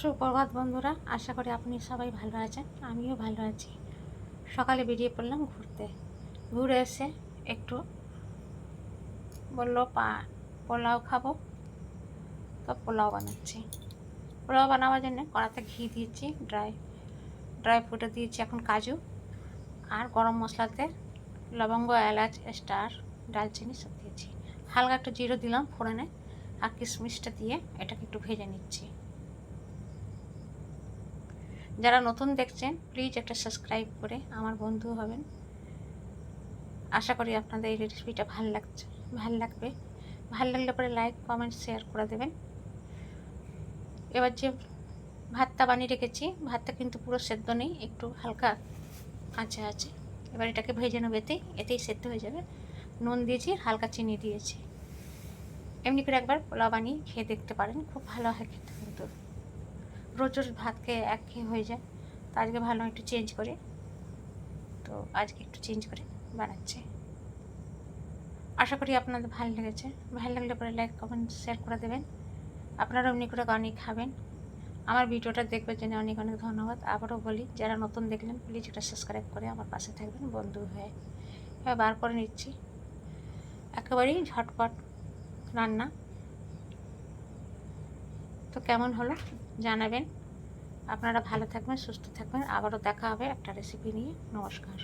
সুপ্রভাত বন্ধুরা, আশা করি আপনি সবাই ভালো আছেন, আমিও ভালো আছি। সকালে বেরিয়ে পড়লাম ঘুরতে। ঘুরে এসে একটু বলল, পা, পোলাও খাব। তো পোলাও বানাচ্ছি। পোলাও বানাবার জন্য কড়াতে ঘি দিয়েছি, ড্রাই ড্রাই ফ্রুটে দিয়েছি এখন কাজু আর গরম মশলাতে লবঙ্গ, এলাচ, স্টার, ডালচিনি সব দিয়েছি। হালকা একটু জিরো দিলাম ফোড়নে আর কিশমিশটা দিয়ে এটাকে একটু ভেজে নিচ্ছি। যারা নতুন দেখছেন প্লিজ একটা সাবস্ক্রাইব করে আমার বন্ধু হবেন। আশা করি আপনাদের এই রেসিপিটা ভালো লাগছে, ভালো লাগবে। ভালো লাগলে পরে লাইক কমেন্ট শেয়ার করে দেবেন। এবার যে ভাতটা বানিয়ে রেখেছি, ভাতটা কিন্তু পুরো সেদ্ধ নেই, একটু হালকা কাঁচা আছে। এবার এটাকে ভেজে নেব এতেই এতেই সেদ্ধ হয়ে যাবে। নুন দিয়েছি, হালকা চিনি দিয়েছি। এমনি করে একবার পোলাও বানিয়ে খেয়ে দেখতে পারেন, খুব ভালো হয় খেতে কিন্তু। রোজ ভাত খেয়ে এক খেয়ে হয়ে যায়। তো আজকে ভালো একটু চেঞ্জ করে। তো আজকে একটু চেঞ্জ করে বানাচ্ছি। আশা করি আপনাদের ভালো লেগেছে। ভালো লাগলে পরে লাইক কমেন্ট শেয়ার করে দেবেন। আপনারা এমনি করে অনেক খাবেন। আমার ভিডিওটা দেখবার জন্য অনেক অনেক ধন্যবাদ। আবারও বলি, যারা নতুন দেখলেন প্লিজ এটা সাবস্ক্রাইব করে আমার পাশে থাকবেন, বন্ধু হয়ে। বার করে নিচ্ছি। একেবারেই ঝটপট রান্না। তো কেমন হলো? জানাবেন। আপনারা ভালো থাকবেন, সুস্থ থাকবেন। আবারও দেখা হবে একটা রেসিপি নিয়ে। নমস্কার।